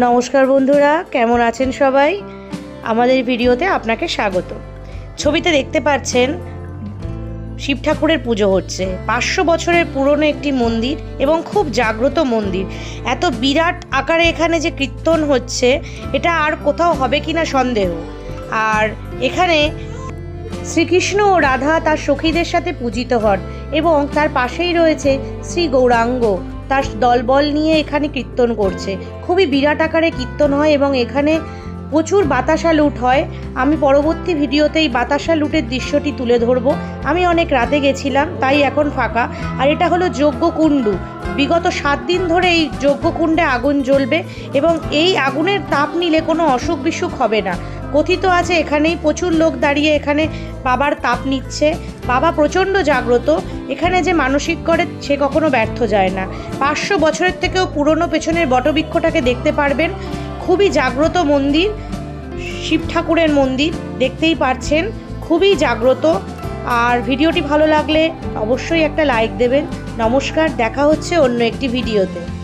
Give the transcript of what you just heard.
নমস্কার বন্ধুরা, কেমন আছেন সবাই? আমাদের ভিডিওতে আপনাকে স্বাগত। ছবিতে দেখতে পাচ্ছেন শিব ঠাকুরের পুজো হচ্ছে। পাঁচশো বছরের পুরনো একটি মন্দির এবং খুব জাগ্রত মন্দির। এত বিরাট আকারে এখানে যে কীর্তন হচ্ছে, এটা আর কোথাও হবে কি না সন্দেহ। আর এখানে শ্রীকৃষ্ণ ও রাধা তার সখীদের সাথে পূজিত হন এবং তার পাশেই রয়েছে শ্রী গৌরাঙ্গ। তার দলবল নিয়ে এখানে কীর্তন করছে। খুবই বিরাট আকারে কীর্তন হয় এবং এখানে প্রচুর বাতাসা লুট হয়। আমি পরবর্তী ভিডিওতে এই বাতাসা লুটের দৃশ্যটি তুলে ধরবো। আমি অনেক রাতে গেছিলাম, তাই এখন ফাঁকা। আর এটা হলো যজ্ঞকুণ্ডু। বিগত সাত দিন ধরে এই যজ্ঞকুণ্ডে আগুন জ্বলবে এবং এই আগুনের তাপ নিলে কোনো অসুখ বিসুখ হবে না। কথিত আছে, এখানেই প্রচুর লোক দাঁড়িয়ে এখানে বাবার তাপ নিচ্ছে। বাবা প্রচণ্ড জাগ্রত। এখানে যে মানসিক করে, সে কখনো ব্যর্থ যায় না। পাঁচশো বছরের থেকেও পুরনো পেছনের বটবৃক্ষটাকে দেখতে পারবেন। খুবই জাগ্রত মন্দির, শিব ঠাকুরের মন্দির, দেখতেই পারছেন। খুবই জাগ্রত। আর ভিডিওটি ভালো লাগলে অবশ্যই একটা লাইক দেবেন। নমস্কার, দেখা হচ্ছে অন্য একটি ভিডিওতে।